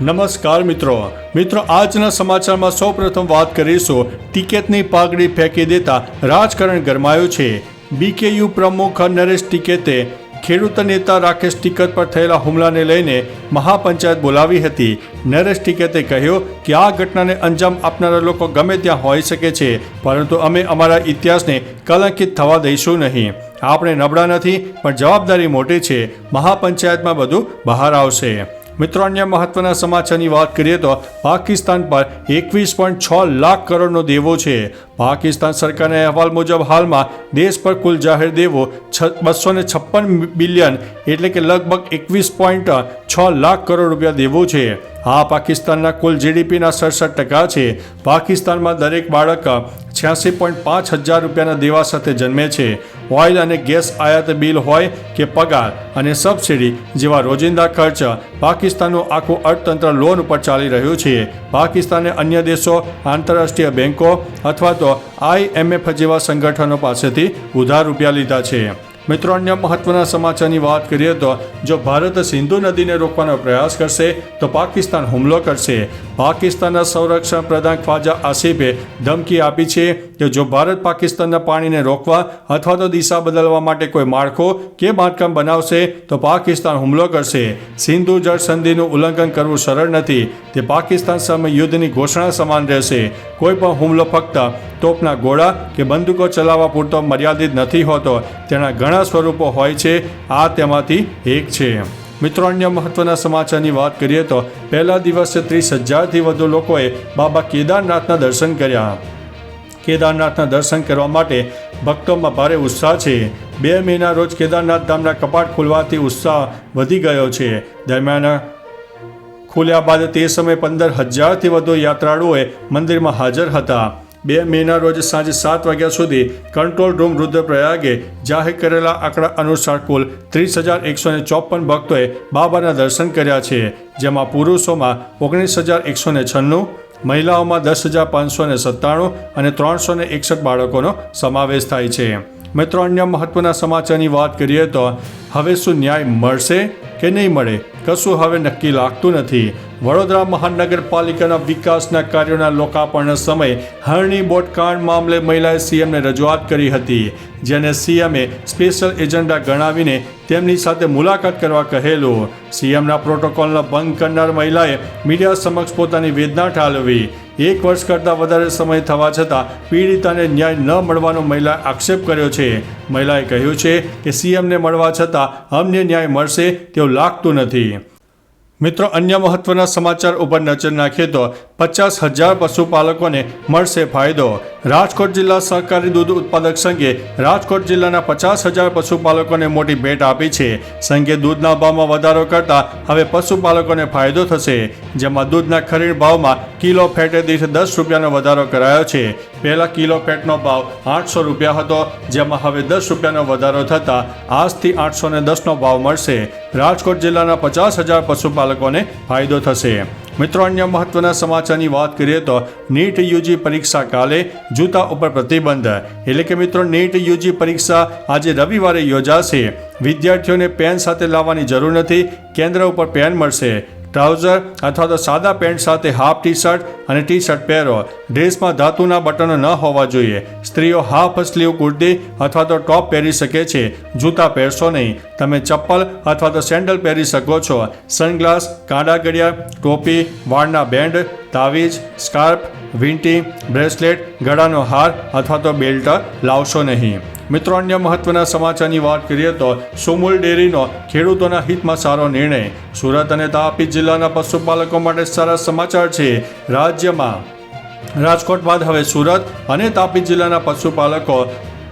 નમસ્કાર મિત્રો. મિત્રો, આજના સમાચારમાં સૌપ્રથમ વાત કરીશું. ટિકેટની પાઘડી ફેંકી દેતા રાજકારણ ગરમાયું છે. બીકેયુ પ્રમુખ નરેશ ટિકેતે ખેડૂત નેતા રાકેશ ટિકટ પર થયેલા હુમલાને લઈને મહાપંચાયત બોલાવી હતી. નરેશ ટિકેતે કહ્યું કે આ ઘટનાને અંજામ આપનારા લોકો ગમે ત્યાં હોઈ શકે છે, પરંતુ અમે અમારા ઇતિહાસને કલંકિત થવા દઈશું નહીં. આપણે નબળા નથી, પણ જવાબદારી મોટી છે. મહાપંચાયતમાં બધું બહાર આવશે. મિત્રો, અન્ય મહત્વના સમાચારની વાત કરીએ તો પાકિસ્તાન પર એકવીસ પોઈન્ટ છ લાખ કરોડનો દેવો છે. પાકિસ્તાન સરકારના અહેવાલ મુજબ હાલમાં દેશ પર કુલ જાહેર દેવો બસો ને છપ્પન બિલિયન એટલે કે લગભગ એકવીસ પોઈન્ટ છ લાખ કરોડ રૂપિયા દેવો છે. આ પાકિસ્તાનના કુલ જીડીપીના સડસઠ ટકા છે. પાકિસ્તાનમાં દરેક બાળક છ્યાસી પોઈન્ટ પાંચ હજાર રૂપિયાના દેવા સાથે જન્મે છે. ઓઇલ અને ગેસ આયાત બિલ હોય કે પગાર અને સબસિડી જેવા રોજિંદા ખર્ચ, પાકિસ્તાનનું આખું અર્થતંત્ર લોન ઉપર ચાલી રહ્યું છે. પાકિસ્તાને અન્ય દેશો, આંતરરાષ્ટ્રીય બેન્કો અથવા તો આઈએમએફ જેવા સંગઠનો પાસેથી ઉધાર રૂપિયા લીધા છે. મિત્રો, અન્ય મહત્વના સમાચારની વાત કરીએ તો જો ભારત સિંધુ નદીને રોકવાનો પ્રયાસ કરશે, તો પાકિસ્તાન હુમલો કરશે. પાકિસ્તાનના સંરક્ષણ પ્રધાન ખ્વાજા આસિફે ધમકી આપી છે. કે જો ભારત પાકિસ્તાનના પાણીને રોકવા અથવા તો દિશા બદલવા માટે કોઈ માળખો કે બાંધકામ બનાવશે, તો પાકિસ્તાન હુમલો કરશે. સિંધુ જળ સંધિનું ઉલ્લંઘન કરવું સરળ નથી. તે પાકિસ્તાન સામે યુદ્ધની ઘોષણા સમાન રહેશે. કોઈ પણ હુમલો ફક્ત તોપના ગોળા કે બંદૂકો ચલાવવા પૂરતો મર્યાદિત નથી હોતો. તેના ઘણા સ્વરૂપો હોય છે. આ તેમાંથી એક છે. મિત્રો, અન્ય મહત્વના સમાચારની વાત કરીએ તો પહેલા દિવસે ત્રીસ હજારથી વધુ લોકોએ બાબા કેદારનાથના દર્શન કર્યા. કેદારનાથના દર્શન કરવા માટે ભક્તોમાં ભારે ઉત્સાહ છે. બે મહિના રોજ કેદારનાથ ધામના કપાટ ખોલવાથી ઉત્સાહ વધી ગયો છે. દરમિયાન ખુલ્યા બાદ તે સમયે પંદર હજારથી વધુ યાત્રાળુઓએ મંદિરમાં હાજર હતા. બે મેના રોજ સાંજે સાત વાગ્યા સુધી કંટ્રોલ રૂમ રુદ્રપ્રયાગે જાહેર કરેલા આંકડા અનુસાર કુલ ત્રીસ હજાર એકસો ને ચોપન ભક્તોએ બાબાના દર્શન કર્યા છે. જેમાં પુરુષોમાં ઓગણીસ હજાર એકસો છન્નું મહિલાઓમાં દસ હજાર પાંચસો ને સત્તાણું અને ત્રણસો ને એકસઠ બાળકોનો સમાવેશ થાય છે. મિત્રો, અન્ય મહત્વના સમાચારની વાત કરીએ તો હવે શું ન્યાય મળશે કે નહીં મળે? કશું હવે નક્કી લાગતું નથી. વડોદરા મહાનગરપાલિકાના વિકાસના કાર્યોના લોકાર્પણ સમયે હરણી બોટ કાંડ મામલે મહિલાએ સીએમને રજૂઆત કરી હતી, જેને સીએમએ સ્પેશિયલ એજન્ડા ગણાવીને તેમની સાથે મુલાકાત કરવા કહેલું. સીએમના પ્રોટોકોલનો ભંગ કરનાર મહિલાએ મીડિયા સમક્ષ પોતાની વેદના ઠાલવી. એક વર્ષ કરતાં વધારે સમય થવા છતાં પીડિતાને ન્યાય ન મળવાનો મહિલાએ આક્ષેપ કર્યો છે. મહિલાએ કહ્યું છે કે સીએમને મળવા છતાં અમને ન્યાય મળશે તેવું લાગતું નથી. મિત્રો, અન્ય મહત્વના સમાચાર ઉપર નજર નાખીએ તો પચાસ હજાર પશુપાલકોને મળશે ફાયદો. રાજકોટ જિલ્લા સહકારી દૂધ ઉત્પાદક સંઘે રાજકોટ જિલ્લાના પચાસ હજાર પશુપાલકોને મોટી ભેટ આપી છે. સંઘે દૂધના ભાવમાં વધારો કરતા હવે પશુપાલકોને ફાયદો થશે. જેમાં દૂધના ખરીદ ભાવમાં કિલો ફેટે દીઠ દસ રૂપિયાનો વધારો કરાયો છે. પહેલાં કિલો ફેટનો ભાવ આઠસો રૂપિયા હતો, જેમાં હવે દસ રૂપિયાનો વધારો થતાં આજથી આઠસો ને દસનો ભાવ મળશે. રાજકોટ જિલ્લાના પચાસ હજાર પશુપાલકોને ફાયદો થશે. મિત્રો, અન્ય મહત્વના સમાચારની વાત કરીએ તો નીટ યુજી પરીક્ષા કાલે જૂતા ઉપર પ્રતિબંધ. એટલે કે મિત્રો, નીટ યુજી પરીક્ષા આજે રવિવારે યોજાશે. વિદ્યાર્થીઓને પેન સાથે લાવવાની જરૂર નથી. કેન્દ્ર ઉપર પેન મળશે. ટ્રાઉઝર અથવા તો સાદા પેન્ટ સાથે હાફ ટી શર્ટ અને ટી શર્ટ પહેરો. ડ્રેસમાં ધાતુના બટનો ન હોવા જોઈએ. સ્ત્રીઓ હાફ સ્લીવ કુર્તી અથવા તો ટોપ પહેરી શકે છે. જૂતા પહેરશો નહીં. તમે ચપ્પલ અથવા તો સેન્ડલ પહેરી શકો છો. સનગ્લાસ, કાંડા ગળિયા ટોપી, વાળના બેન્ડ, તાવીજ, સ્કાર્ફ, વીંટી, બ્રેસલેટ, ગળાનો હાર અથવા તો બેલ્ટ લાવશો નહીં. મિત્રો, અન્ય મહત્વના સમાચારની વાત કરીએ તો સુમુલ ડેરીનો ખેડૂતોના હિતમાં સારો નિર્ણય. સુરત અને તાપી જિલ્લાના પશુપાલકો માટે સારા સમાચાર છે. રાજ્યમાં રાજકોટ બાદ હવે સુરત અને તાપી જિલ્લાના પશુપાલકો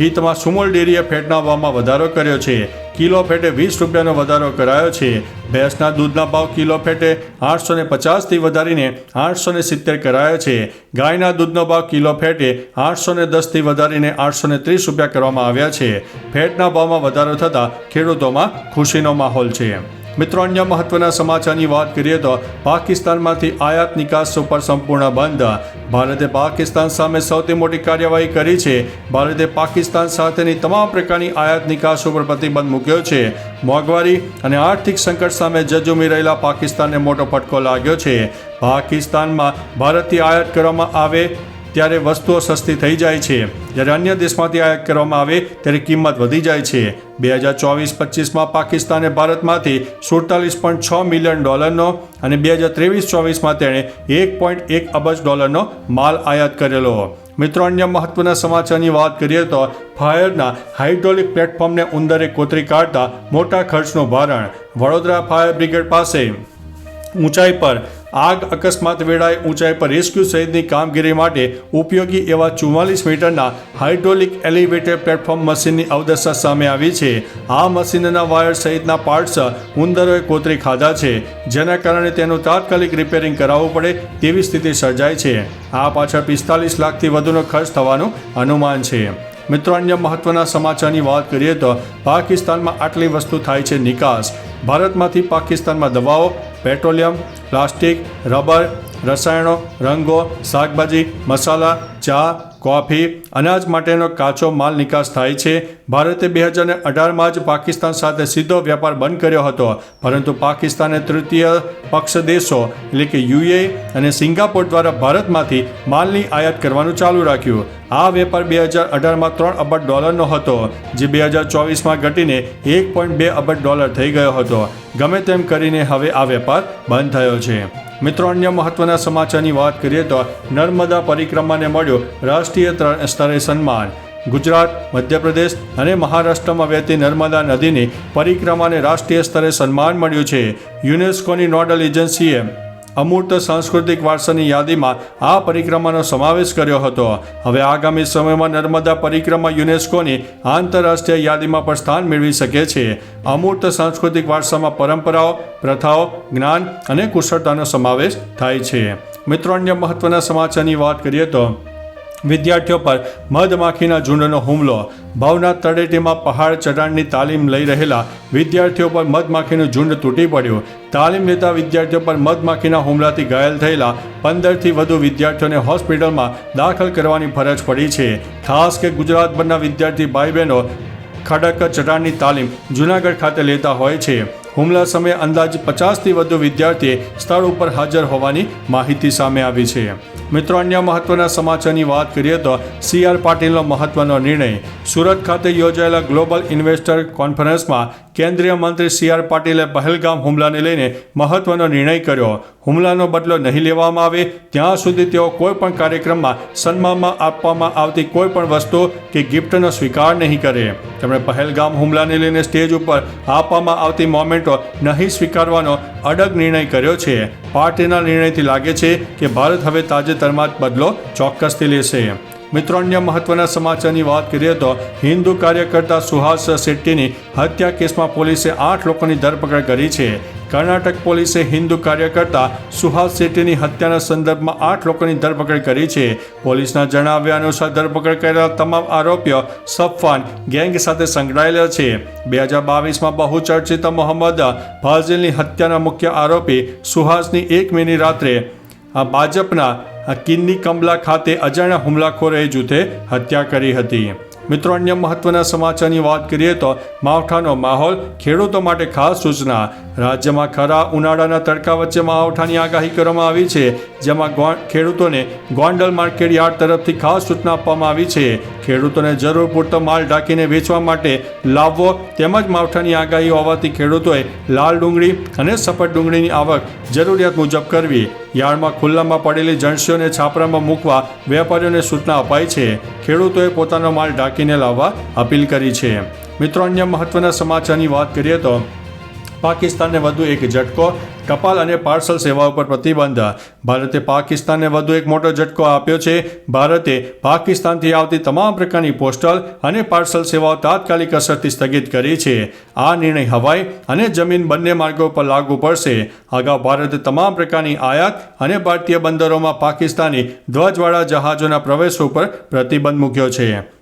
હિતમાં સુમુલ ડેરીએ ફેટનાવવામાં વધારો કર્યો છે. કિલો ફેટે વીસ રૂપિયાનો વધારો કરાયો છે. ભેંસના દૂધના ભાવ કિલો ફેટે આઠસો ને પચાસથી વધારીને આઠસો ને સિત્તેર કરાયો છે. ગાયના દૂધનો ભાવ કિલો ફેટે આઠસો ને દસથી વધારીને આઠસો ને ત્રીસ રૂપિયા કરવામાં આવ્યા છે. ફેટના ભાવમાં વધારો થતાં ખેડૂતોમાં ખુશીનો માહોલ છે. મિત્રો, અન્ય મહત્વના સમાચારની વાત કરીએ તો પાકિસ્તાનમાંથી આયાત નિકાસ ઉપર સંપૂર્ણ બંધ. ભારતે પાકિસ્તાન સામે સૌથી મોટી કાર્યવાહી કરી છે. ભારતે પાકિસ્તાન સાથેની તમામ પ્રકારની આયાત નિકાસ ઉપર પ્રતિબંધ મૂક્યો છે. મોંઘવારી અને આર્થિક સંકટ સામે જજુમી રહેલા પાકિસ્તાનને મોટો ફટકો લાગ્યો છે. પાકિસ્તાનમાં ભારતથી આયાત કરવામાં આવે ત્યારે વસ્તુઓ સસ્તી થઈ જાય છે. જ્યારે અન્ય દેશમાંથી આયાત કરવામાં આવે, ત્યારે કિંમત વધી જાય છે. બે હજાર ચોવીસ પચીસમાં પાકિસ્તાને ભારતમાંથી સુડતાલીસ પોઈન્ટ છ મિલિયન ડોલરનો અને બે હજાર ત્રેવીસ ચોવીસમાં તેણે એક પોઈન્ટ એક અબજ ડોલરનો માલ આયાત કરેલો. મિત્રો, અન્ય મહત્વના સમાચારની વાત કરીએ તો ફાયરના હાઇડ્રોલિક પ્લેટફોર્મને ઉંદરે કોતરી કાઢતા મોટા ખર્ચનું ભારણ. વડોદરા ફાયર બ્રિગેડ પાસે ઊંચાઈ પર આગ અકસ્માત વેળાએ ઊંચાઈ પર રેસ્ક્યુ સહિતની કામગીરી માટે ઉપયોગી એવા ચુમ્માલીસ મીટરના હાઇડ્રોલિક એલિવેટર પ્લેટફોર્મ મશીનની અવદશા સામે આવી છે. આ મશીનના વાયર સહિતના પાર્ટ્સ ઉંદરોએ કોતરી ખાધા છે, જેના કારણે તેનું તાત્કાલિક રિપેરિંગ કરાવવું પડે તેવી સ્થિતિ સર્જાય છે. આ પાછળ પિસ્તાલીસ લાખથી વધુનો ખર્ચ થવાનું અનુમાન છે. મિત્રો, અન્ય મહત્વના સમાચારની વાત કરીએ તો પાકિસ્તાનમાં આટલી વસ્તુ થાય છે નિકાસ. ભારતમાંથી પાકિસ્તાનમાં દવાઓ પેટ્રોલિયમ પ્લાસ્ટિક રબર રસાયણો રંગો શાકભાજી મસાલા ચા કોફી, અનાજ માટેનો કાચો માલ નિકાસ થાય છે. ભારતે બે હજાર અઢારમાં જ પાકિસ્તાન સાથે સીધો વેપાર બંધ કર્યો હતો. પરંતુ પાકિસ્તાને તૃતીય પક્ષ દેશો, એટલે કે યુએ અને સિંગાપોર દ્વારા ભારતમાંથી માલની આયાત કરવાનું ચાલુ રાખ્યું. આ વેપાર બે હજાર અઢારમાં ત્રણ અબજ ડોલરનો હતો, જે બે હજાર ચોવીસમાં ઘટીને એક પોઈન્ટ બે અબજ ડોલર થઈ ગયો હતો. ગમે તેમ કરીને હવે આ વેપાર બંધ થયો છે. મિત્રો, અન્ય મહત્વના સમાચારની વાત કરીએ તો નર્મદા પરિક્રમાને મળ્યો રાષ્ટ્રીય સ્તરે સન્માન. ગુજરાત, મધ્યપ્રદેશ અને મહારાષ્ટ્રમાં વહેતી નર્મદા નદીની પરિક્રમાને રાષ્ટ્રીય સ્તરે સન્માન મળ્યું છે. યુનેસ્કોની નોડલ એજન્સીએ અમૂર્ત સાંસ્કૃતિક વારસાની યાદીમાં આ પરિક્રમાનો સમાવેશ કર્યો હતો. હવે આગામી સમયમાં નર્મદા પરિક્રમા યુનેસ્કોની આંતરરાષ્ટ્રીય યાદીમાં પણ સ્થાન મેળવી શકે છે. અમૂર્ત સાંસ્કૃતિક વારસામાં પરંપરાઓ, પ્રથાઓ, જ્ઞાન અને કુશળતાનો સમાવેશ થાય છે. મિત્રો, અન્ય મહત્વના સમાચારની વાત કરીએ તો વિદ્યાર્થીઓ પર મધમાખીના ઝુંડનો હુમલો. ભાવનાથ તળેટીમાં પહાડ ચઢાણની તાલીમ લઈ રહેલા વિદ્યાર્થીઓ પર મધમાખીનું ઝુંડ તૂટી પડ્યું. તાલીમ લેતા વિદ્યાર્થીઓ પર મધમાખીના હુમલાથી ઘાયલ થયેલા પંદરથી વધુ વિદ્યાર્થીઓને હોસ્પિટલમાં દાખલ કરવાની ફરજ પડી છે. ખાસ કે ગુજરાતભરના વિદ્યાર્થી ભાઈ બહેનો ખડક ચઢાણની તાલીમ જૂનાગઢ ખાતે લેતા હોય છે. હુમલા સમયે અંદાજ પચાસથી વધુ વિદ્યાર્થીએ સ્થળ ઉપર હાજર હોવાની માહિતી સામે આવી છે. મિત્રો, અન્ય મહત્વના સમાચારની વાત કરીએ તો સી આર પાટીલનો મહત્વનો નિર્ણય સુરત ખાતે યોજાયેલા ગ્લોબલ ઇન્વેસ્ટર કોન્ફરન્સમાં કેન્દ્રીય મંત્રી સી આર પાટીલે પહેલગામ હુમલાને લઈને મહત્વનો નિર્ણય કર્યો. હુમલાનો બદલો નહીં લેવામાં આવે, ત્યાં સુધી તેઓ કોઈપણ કાર્યક્રમમાં સન્માનમાં આપવામાં આવતી કોઈપણ વસ્તુ કે ગિફ્ટનો સ્વીકાર નહીં કરે. તેમણે પહેલગામ હુમલાને લઈને સ્ટેજ ઉપર આપવામાં આવતી મોમેન્ટો નહીં સ્વીકારવાનો અડગ નિર્ણય કર્યો છે. પાર્ટીના નિર્ણયથી લાગે છે કે ભારત હવે તાજેતરમાં જ બદલો ચોક્કસથી લેશે. મિત્રો, અન્ય મહત્વના સમાચારની વાત કરીએ તો હિન્દુ કાર્યકર્તા સુહાસ શેટ્ટીની હત્યા કેસમાં પોલીસે આઠ લોકોની ધરપકડ કરી છે. કર્ણાટક પોલીસે હિન્દુ કાર્યકર્તા સુહાસ શેટ્ટીની હત્યાના સંદર્ભમાં આઠ લોકોની ધરપકડ કરી છે. પોલીસના જણાવ્યા અનુસાર ધરપકડ કરેલા તમામ આરોપીઓ સફવાન ગેંગ સાથે સંકળાયેલા છે. બે હજાર બાવીસમાં બહુચર્ચિત મોહમ્મદ ફાઝિલની હત્યાના મુખ્ય આરોપી સુહાસની એક મેની રાત્રે ભાજપના કિન્ની કમલા ખાતે અજાણ્યા હુમલાખોરે જૂથે હત્યા કરી હતી. મિત્રો, અન્ય મહત્વના સમાચારની વાત કરીએ તો માવઠાનો માહોલ ખેડૂતો માટે ખાસ સૂચના રાજ્યમાં ખરા ઉનાળાના તડકા વચ્ચે માવઠાની આગાહી કરવામાં આવી છે, જેમાં ખેડૂતોને ગોંડલ માર્કેટ યાર્ડ તરફથી ખાસ સૂચના આપવામાં આવી છે. ખેડૂતોને જરૂર પૂરતો માલ ઢાંકીને વેચવા માટે લાવવો તેમજ માવઠાની આગાહી હોવાથી ખેડૂતોએ લાલ ડુંગળી અને સફેદ ડુંગળીની આવક જરૂરિયાત મુજબ કરવી. યાર્ડમાં ખુલ્લામાં પડેલી જણસીઓને છાપરામાં મૂકવા વેપારીઓને સૂચના અપાઈ છે. ખેડૂતોએ પોતાનો માલ ઢાંકીને લાવવા અપીલ કરી છે. મિત્રો, અન્ય મહત્વના સમાચારની વાત કરીએ તો પાકિસ્તાનને વધુ એક ઝટકો ટપાલ અને પાર્સલ સેવાઓ પર પ્રતિબંધ. ભારતે પાકિસ્તાનને વધુ એક મોટો ઝટકો આપ્યો છે. ભારતે પાકિસ્તાનથી આવતી તમામ પ્રકારની પોસ્ટલ અને પાર્સલ સેવાઓ તાત્કાલિક અસરથી સ્થગિત કરી છે. આ નિર્ણય હવાઈ અને જમીન બંને માર્ગો પર લાગુ પડશે. અગાઉ ભારતે તમામ પ્રકારની આયાત અને ભારતીય બંદરોમાં પાકિસ્તાની ધ્વજવાળા જહાજોના પ્રવેશ ઉપર પ્રતિબંધ મૂક્યો છે.